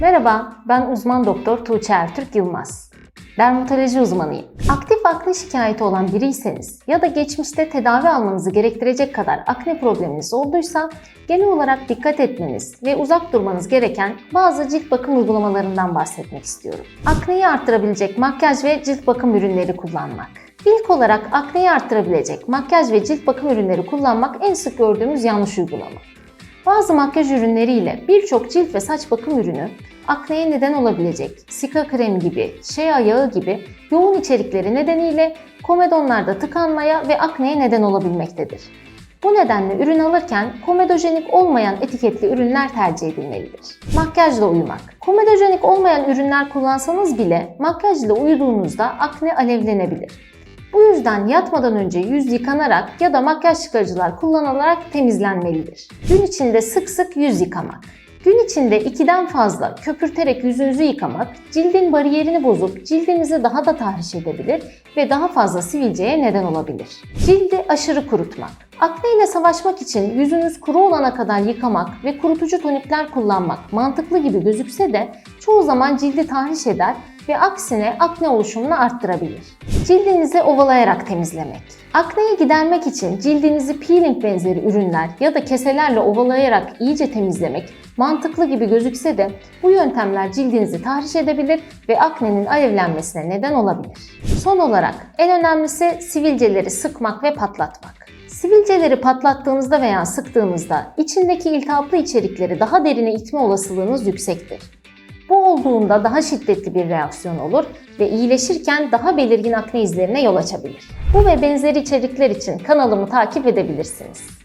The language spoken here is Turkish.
Merhaba, ben uzman doktor Tuğçe Ertürk Yılmaz. Dermatoloji uzmanıyım. Aktif akne şikayeti olan biriyseniz ya da geçmişte tedavi almanızı gerektirecek kadar akne probleminiz olduysa genel olarak dikkat etmeniz ve uzak durmanız gereken bazı cilt bakım uygulamalarından bahsetmek istiyorum. Akneyi arttırabilecek makyaj ve cilt bakım ürünleri kullanmak. İlk olarak akneyi arttırabilecek makyaj ve cilt bakım ürünleri kullanmak en sık gördüğümüz yanlış uygulama. Bazı makyaj ürünleriyle birçok cilt ve saç bakım ürünü akneye neden olabilecek sika krem gibi, shea yağı gibi yoğun içerikleri nedeniyle komedonlarda tıkanmaya ve akneye neden olabilmektedir. Bu nedenle ürün alırken komedojenik olmayan etiketli ürünler tercih edilmelidir. Makyajla uyumak. Komedojenik olmayan ürünler kullansanız bile makyajla uyuduğunuzda akne alevlenebilir. Bu yüzden yatmadan önce yüz yıkanarak ya da makyaj çıkarıcılar kullanılarak temizlenmelidir. Gün içinde sık sık yüz yıkamak. Gün içinde 2'den fazla köpürterek yüzünüzü yıkamak cildin bariyerini bozup cildinizi daha da tahriş edebilir ve daha fazla sivilceye neden olabilir. Cildi aşırı kurutmak. Akne ile savaşmak için yüzünüz kuru olana kadar yıkamak ve kurutucu tonikler kullanmak mantıklı gibi gözükse de çoğu zaman cildi tahriş eder ve aksine akne oluşumunu arttırabilir. Cildinizi ovalayarak temizlemek. Akneyi gidermek için cildinizi peeling benzeri ürünler ya da keselerle ovalayarak iyice temizlemek mantıklı gibi gözükse de bu yöntemler cildinizi tahriş edebilir ve aknenin alevlenmesine neden olabilir. Son olarak en önemlisi sivilceleri sıkmak ve patlatmak. Sivilceleri patlattığınızda veya sıktığınızda içindeki iltihaplı içerikleri daha derine itme olasılığınız yüksektir. Olduğunda daha şiddetli bir reaksiyon olur ve iyileşirken daha belirgin akne izlerine yol açabilir. Bu ve benzeri içerikler için kanalımı takip edebilirsiniz.